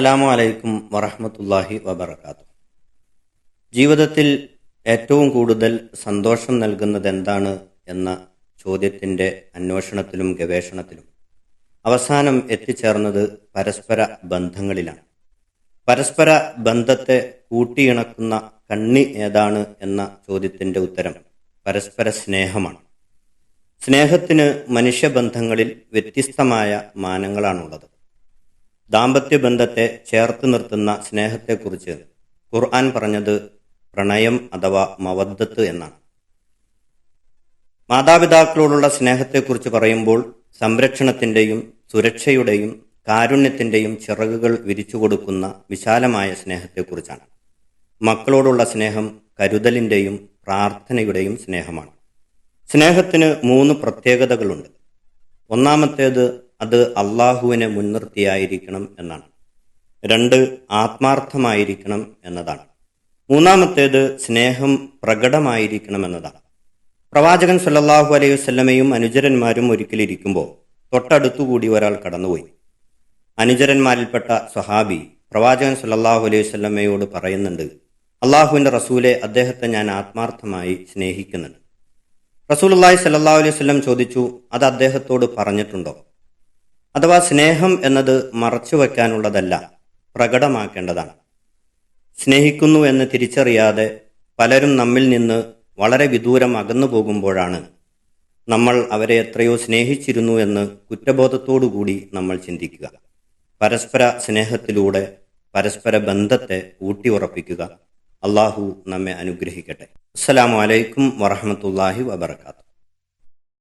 അസ്സലാമു അലൈക്കും വറഹമത്തല്ലാഹി വബർക്കാത്തു ജീവിതത്തിൽ ഏറ്റവും കൂടുതൽ സന്തോഷം നൽകുന്നത് എന്താണ് എന്ന ചോദ്യത്തിന്റെ അന്വേഷണത്തിലും ഗവേഷണത്തിലും അവസാനം എത്തിച്ചേർന്നത് പരസ്പര ബന്ധങ്ങളിലാണ്. പരസ്പര ബന്ധത്തെ കൂട്ടിയിണക്കുന്ന കണ്ണി ഏതാണ് എന്ന ചോദ്യത്തിന്റെ ഉത്തരം പരസ്പര സ്നേഹമാണ്. സ്നേഹത്തിന് മനുഷ്യബന്ധങ്ങളിൽ വ്യത്യസ്തമായ മാനങ്ങളാണുള്ളത്. ദാമ്പത്യ ബന്ധത്തെ ചേർത്ത് നിർത്തുന്ന സ്നേഹത്തെക്കുറിച്ച് ഖുർആൻ പറഞ്ഞത് പ്രണയം അഥവാ മവദ്ദത്ത് എന്നാണ്. മാതാപിതാക്കളോടുള്ള സ്നേഹത്തെക്കുറിച്ച് പറയുമ്പോൾ സംരക്ഷണത്തിന്റെയും സുരക്ഷയുടെയും കാരുണ്യത്തിന്റെയും ചിറകുകൾ വിരിച്ചു കൊടുക്കുന്ന വിശാലമായ സ്നേഹത്തെക്കുറിച്ചാണ്. മക്കളോടുള്ള സ്നേഹം കരുതലിന്റെയും പ്രാർത്ഥനയുടെയും സ്നേഹമാണ്. സ്നേഹത്തിന് മൂന്ന് പ്രത്യേകതകളുണ്ട്. ഒന്നാമത്തേത് അത് അള്ളാഹുവിനെ മുൻനിർത്തിയായിരിക്കണം എന്നാണ്. രണ്ട് ആത്മാർത്ഥമായിരിക്കണം എന്നതാണ്. മൂന്നാമത്തേത് സ്നേഹം പ്രകടമായിരിക്കണം എന്നതാണ്. പ്രവാചകൻ സല്ലാഹു അലൈഹി വസ്ലമയും അനുചരന്മാരും ഒരിക്കലിരിക്കുമ്പോൾ തൊട്ടടുത്തുകൂടി ഒരാൾ കടന്നുപോയി. അനുചരന്മാരിൽപ്പെട്ട സ്വഹാബി പ്രവാചകൻ സല്ലാഹു അലൈഹി വസല്ലമയോട് പറയുന്നുണ്ട് അള്ളാഹുവിന്റെ റസൂലെ അദ്ദേഹത്തെ ഞാൻ ആത്മാർത്ഥമായി സ്നേഹിക്കുന്നുണ്ട്. റസൂൽ അള്ളാഹി സല്ലല്ലാഹു അലൈഹി വസല്ലം ചോദിച്ചു അത് അദ്ദേഹത്തോട് പറഞ്ഞിട്ടുണ്ടോ? അഥവാ സ്നേഹം എന്നത് മറച്ചു വയ്ക്കാനുള്ളതല്ല പ്രകടമാക്കേണ്ടതാണ്. സ്നേഹിക്കുന്നു എന്ന് തിരിച്ചറിയാതെ പലരും നമ്മിൽ നിന്ന് വളരെ വിദൂരം അകന്നു പോകുമ്പോഴാണ് നമ്മൾ അവരെ എത്രയോ സ്നേഹിച്ചിരുന്നു എന്ന് കുറ്റബോധത്തോടുകൂടി നമ്മൾ ചിന്തിക്കുക. പരസ്പര സ്നേഹത്തിലൂടെ പരസ്പര ബന്ധത്തെ ഊട്ടിയുറപ്പിക്കുക. അള്ളാഹു നമ്മെ അനുഗ്രഹിക്കട്ടെ. അസ്സലാമു അലൈക്കും വറഹമത്തല്ലാഹി വബർക്കാത്തു